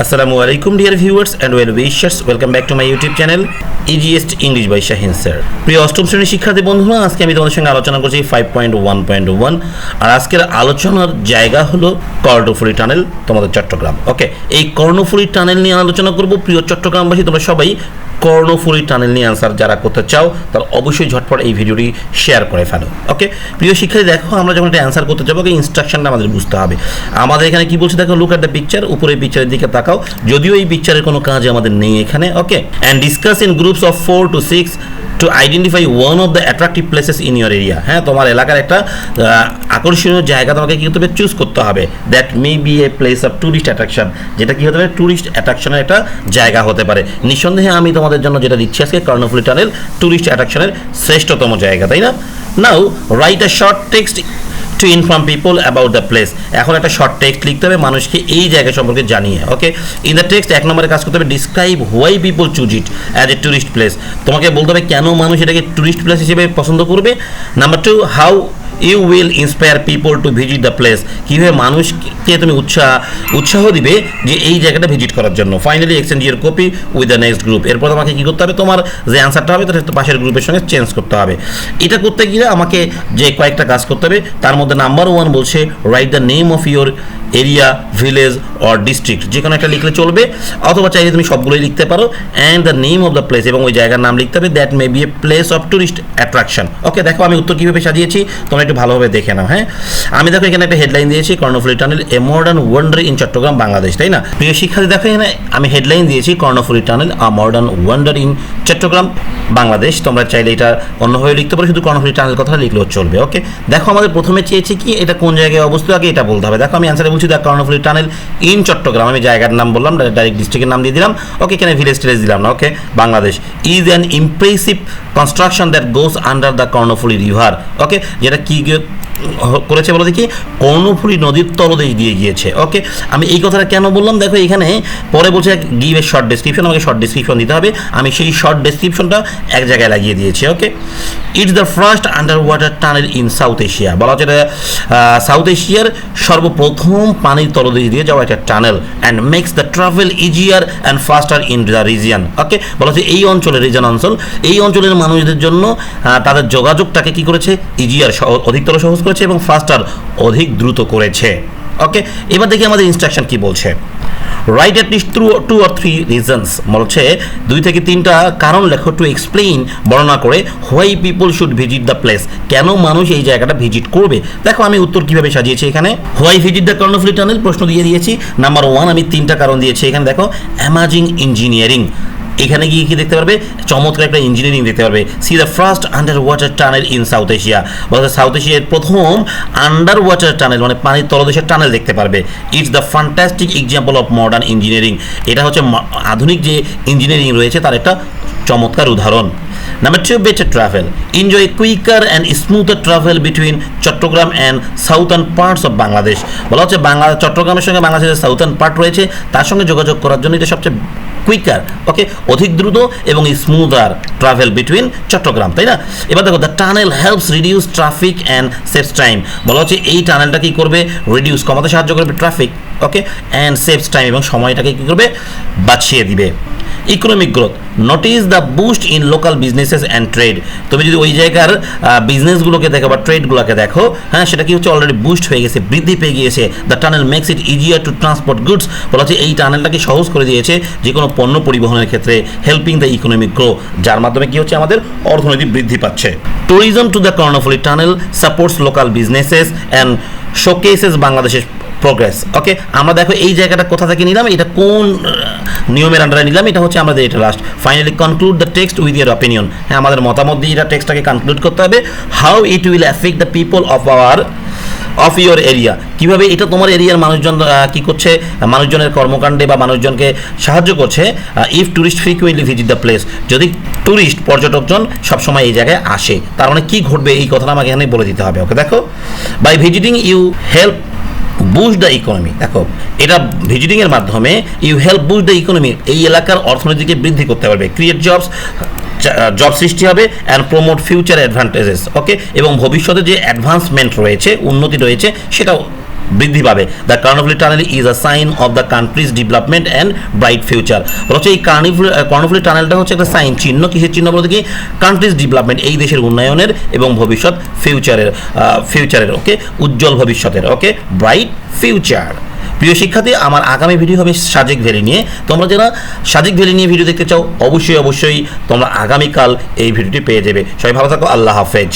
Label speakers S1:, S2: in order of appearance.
S1: আসসালামু আলাইকুম dear viewers and well wishers welcome back to my YouTube channel easiest English by Shahin sir প্রিয় অষ্টম শ্রেণির শিক্ষার্থী বন্ধুরা, আজকে আমি তোমাদের সঙ্গে আলোচনা করছি five point one point one আর আজকের আলোচনার জায়গা হলো কর্ণফুলি টানেল, তোমাদের চট্টগ্রাম। ওকে এই কর্ণফুলি টানেল নিয়ে আলোচনা করব। প্রিয় চট্টগ্রামবাসী, তোমরা সবাই কর্ণফুলি টানেল নিয়ে আনসার যারা করতে চাও, তারা অবশ্যই ঝটপট এই ভিডিওটি শেয়ার করে ফেলো ওকে প্রিয় শিক্ষার্থী, দেখো আমরা যখন একটা অ্যান্সার করতে যাব ইনস্ট্রাকশনটা আমাদের বুঝতে হবে। আমাদের এখানে কি বলছে? দেখো লুক অ্যাট দ্য পিকচার উপরে পিকচারের দিকে তাকাও। যদিও এই পিকচারের কোনো কাজ আমাদের নেই এখানে okay and discuss in groups of four to six to identify one of the attractive places in your area হ্যাঁ তোমার এলাকার একটা আকর্ষণীয় জায়গা তোমাকে কী হতে হবে? চুজ করতে হবে। That may be a place of tourist attraction যেটা কী হতে পারে? ট্যুরিস্ট অ্যাট্রাকশনের একটা জায়গা হতে পারে। নিঃসন্দেহে আমি তোমাদের জন্য যেটা দিচ্ছি আজকে কর্ণফুলি টানেল ট্যুরিস্ট অ্যাট্রাকশনের শ্রেষ্ঠতম জায়গা, তাই না? Now write a short text to inform people about the place এখন একটা শর্ট টেক্সট লিখতে হবে, মানুষকে এই জায়গা সম্পর্কে জানিয়ে ওকে ইন দ্য টেক্সট এক নম্বরে কাজ করতে হবে describe why people choose it as a tourist place তোমাকে বলতে হবে কেন মানুষ এটাকে টুরিস্ট প্লেস হিসেবে পছন্দ করবে? Number two how you will inspire people to visit the place কীভাবে মানুষকে তুমি উৎসাহ উৎসাহ দিবে যে এই জায়গাটা ভিজিট করার জন্য? Finally exchange your copy with the next group এরপর আমাকে কী করতে হবে? তোমার যে অ্যান্সারটা হবে, সেটা পাশের গ্রুপের সঙ্গে চেঞ্জ করতে হবে। এটা করতে গেলে আমাকে যে কয়েকটা কাজ করতে হবে, তার মধ্যে নাম্বার ওয়ান বলছে write the name of your area village or district যে কোনো একটা লিখলে চলবে, অথবা চাইলে তুমি সবগুলোই লিখতে পারো and the name of the place এবং ওই জায়গার নাম লিখতে হবে that may be a place of tourist attraction okay দেখো আমি উত্তর কীভাবে সাজিয়েছি, তোমরা একটু ভালোভাবে দেখে নাও হ্যাঁ? আমি দেখো এখানে একটা হেডলাইন দিয়েছি, Karnaphuli tunnel a modern wonder in Chattogram Bangladesh তাই না? প্রিয় শিক্ষার্থী, দেখো এখানে আমি হেডলাইন দিয়েছি, Karnaphuli tunnel a modern wonder in Chattogram Bangladesh তোমরা চাইলে এটা অন্যভাবে লিখতে পারো, শুধু কর্ণফুলি টানেল কথা লিখলেও চলবে ওকে দেখো আমাদের প্রথমে চেয়েছি কি, এটা কোন জায়গায় অবস্থিত, আগে এটা বলতে হবে। দেখো আমি অ্যান্সারে বলছি the Karnaphuli tunnel in Chattogram. আমি জায়গার নাম বললাম, ডাইরেক্ট ডিস্ট্রিক্টের নাম দিয়ে দিলাম। ওকে এখানে ভিলেজ টিলেজ দিলাম না okay Bangladesh is an impressive construction that goes under the Karnaphuli river okay যেটা কি করেছে বলে দেখি, কর্ণফুলী নদীর তলদেশ দিয়ে গিয়েছে। ওকে আমি এই কথাটা কেন বললাম? দেখো, এখানে পরে বলছে গিভ এ শর্ট ডেসক্রিপশন আমাকে শর্ট ডেসক্রিপশন দিতে হবে। আমি সেই শর্ট ডেসক্রিপশনটা এক জায়গায় লাগিয়ে দিয়েছি okay it's the first under water tunnel in South Asia বলা হচ্ছে এটা সাউথ এশিয়ার সর্বপ্রথম পানির তলদেশ দিয়ে যাওয়া একটা tunnel and makes the travel easier and faster in the region okay বলা হচ্ছে এই অঞ্চলের রিজন অঞ্চল। এই অঞ্চলের মানুষদের জন্য তাদের যোগাযোগটাকে কি করেছে? ইজিয়ার অধিকতর সহজ করেছে এবং ফাস্টার অধিক দ্রুত করেছে। ওকে এবার দেখি আমাদের ইনস্ট্রাকশন কি বলছে। Write at least two two or three reasons বলছে, দুই থেকে তিনটা কারণ লেখো টু এক্সপ্লেইন বর্ণনা করে why people should visit the place কেন মানুষ এই জায়গাটা ভিজিট করবে? দেখো, আমি উত্তর কীভাবে সাজিয়েছি এখানে। Why visit the Karnaphuli tunnel প্রশ্ন দিয়ে দিয়েছি। নাম্বার ওয়ান আমি তিনটা কারণ দিয়েছি এখানে, দেখো অ্যামাজিং ইঞ্জিনিয়ারিং এখানে গিয়ে কি দেখতে পারবে? চমৎকার একটা ইঞ্জিনিয়ারিং দেখতে পারবে। See the first under water tunnel in south Asia বলা সাউথ এশিয়ার প্রথম আন্ডার ওয়াটার টানেল মানে পানির তলদেশের টানেল দেখতে পারবে। It's the fantastic example of modern engineering এটা হচ্ছে আধুনিক যে ইঞ্জিনিয়ারিং রয়েছে, তার একটা চমৎকার উদাহরণ। Number two better travel enjoy quicker and smoother travel between Chittagong and southern parts of Bangladesh বলা হচ্ছে বাংলা চট্টগ্রামের সঙ্গে বাংলাদেশের সাউথার্ন পার্ট রয়েছে, তার সঙ্গে যোগাযোগ করার জন্য এটা সবচেয়ে কুইকার ওকে অধিক দ্রুত এবং স্মুদার ট্রাভেল বিটুইন চট্টগ্রাম, তাই না? এবার দেখো the tunnel helps reduce traffic and saves time বলা হচ্ছে এই টানেলটা কী করবে? রিডিউস কমাতে সাহায্য করবে traffic okay and saves time এবং সময়টাকে কী করবে? বাঁচিয়ে দিবে। Economic growth notice the boost in local businesses and trade তুমি যদি ওই জায়গার বিজনেসগুলোকে দেখো বা ট্রেডগুলোকে দেখো হ্যাঁ সেটা কি হচ্ছে অলরেডি বুস্ট হয়ে গেছে, বৃদ্ধি পেয়ে গিয়েছে। The tunnel makes it easier to transport goods বলা হচ্ছে এই টানেলটাকে সহজ করে দিয়েছে যে কোনো পণ্য পরিবহনের ক্ষেত্রে হেল্পিং দ্য ইকোনমিক গ্রো যার মাধ্যমে কি হচ্ছে আমাদের অর্থনৈতিক বৃদ্ধি পাচ্ছে। Tourism to the Karnaphuli tunnel supports local businesses and showcases বাংলাদেশের প্রোগ্রেস ওকে আমরা দেখো এই জায়গাটা কোথা থেকে নিলাম? এটা কোন নিয়মের আন্ডারে নিলাম? এটা হচ্ছে আমাদের এটা last finally conclude the text with your opinion হ্যাঁ আমাদের মতামত দিয়ে এটা টেক্সটটাকে কনক্লুড করতে হবে। How it will affect the people of our of your area কীভাবে এটা তোমার এরিয়ার মানুষজন কি করছে? মানুষজনের কর্মকাণ্ডে বা মানুষজনকে সাহায্য করছে? If tourist frequently visit the place যদি টুরিস্ট পর্যটকজন সবসময় এই জায়গায় আসে, তার মানে কি ঘটবে? এই কথাটা আমাকে এখানে বলে দিতে হবে ওকে দেখো by visiting you help boost the economy দেখো, এটা ভিজিটিংয়ের মাধ্যমে you help boost the economy এই এলাকার অর্থনীতিকে বৃদ্ধি করতে পারবে। ক্রিয়েট জবস জব সৃষ্টি হবে and promote future advantages okay এবং ভবিষ্যতে যে অ্যাডভান্সমেন্ট রয়েছে, উন্নতি রয়েছে, সেটাও বৃদ্ধি পাবে। The Karnaphuli tunnel is a sign of the country's development and bright future হচ্ছে এই কার্নিফুলি কর্ণফুলি টানেলটা হচ্ছে একটা সাইন চিহ্ন কিসের চিহ্ন বলতে কি? কান্ট্রিজ ডেভেলপমেন্ট এই দেশের উন্নয়নের এবং ভবিষ্যৎ ফিউচারের ফিউচারের ওকে উজ্জ্বল ভবিষ্যতের ওকে ব্রাইট ফিউচার প্রিয় শিক্ষার্থী, আমার আগামী ভিডিও হবে সাজেক ভ্যালি নিয়ে। তোমরা যারা সাজেক ভ্যালি নিয়ে ভিডিও দেখতে চাও, অবশ্যই অবশ্যই তোমরা আগামীকাল এই ভিডিওটি পেয়ে যাবে। সবাই ভালো থাকো, আল্লাহ হাফেজ।